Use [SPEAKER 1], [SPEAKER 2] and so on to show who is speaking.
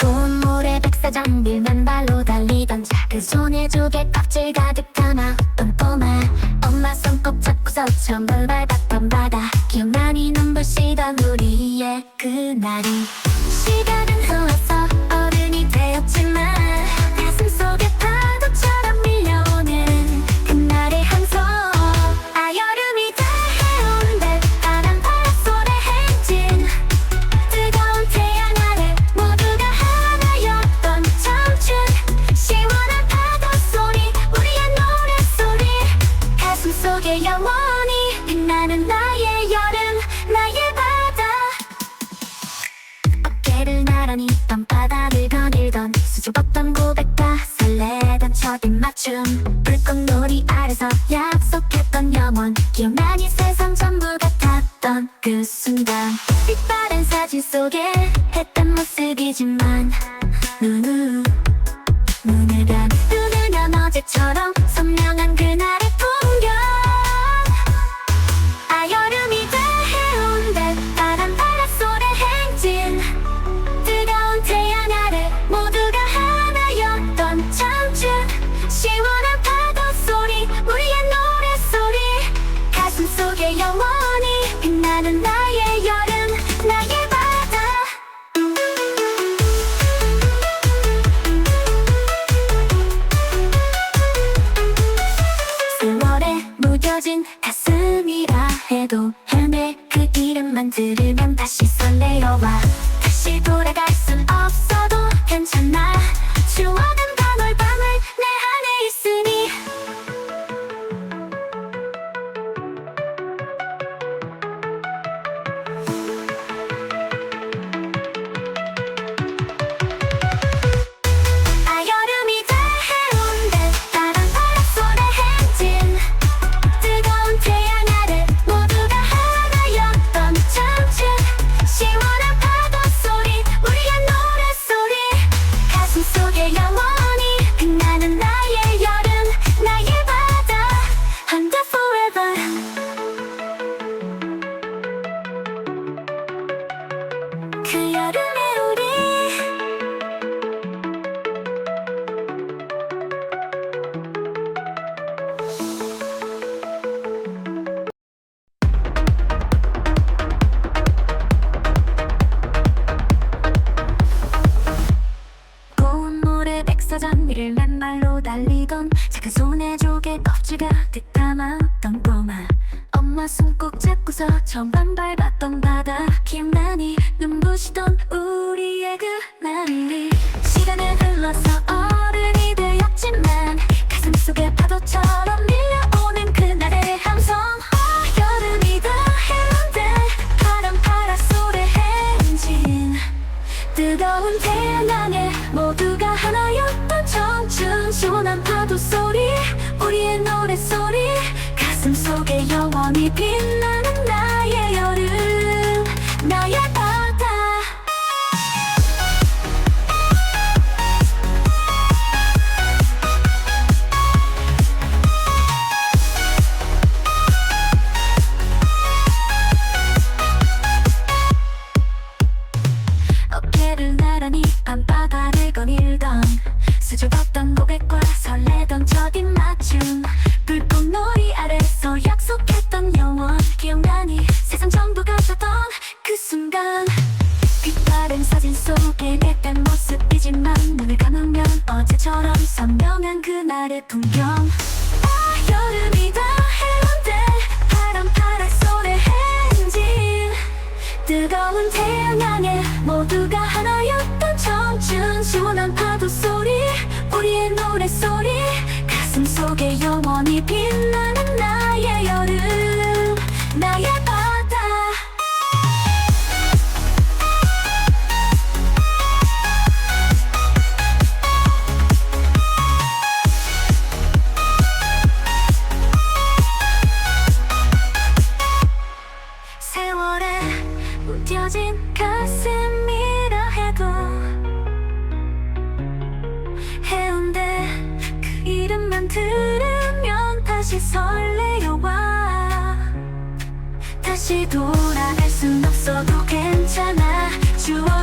[SPEAKER 1] 돈 모래 백사장 밀만 발로 달리던 작은 그 손에 조개 껍질 가득 담아 웃던 엄마 손꼭 잡고서 처음 밟았던 바다. 기억나니 눈부시던 우리의 그날이. 배를 나란히 있던 바다를 거닐던 수줍었던 고백과 설레던 첫 입맞춤. 불꽃놀이 아래서 약속했던 영원. 기억나니 세상 전부 같았던 그 순간. 빛바랜 사진 속에 했던 모습이지만 누누 눈을 감 눈을 감 어제처럼 이름만 들으면 다시 설레어와 다시 돌아갈 순 없어도 괜찮아. 추억은 단월밤 말로 달리던 작은 손에 조개 껍질과 득담았던 꼬마. 엄마 손 꼭 잡고서 처음 반발 봤던 바다. 기억나니? 눈부시던 우리의 그날이. 시간은 흘러서 어른이 되었지만 가슴 속에 파도처럼 I'm bad. 느껴진 가슴이라 해도 해운대 그 이름만 들으면 다시 설레여와 다시 돌아갈 순 없어도 괜찮아. 주워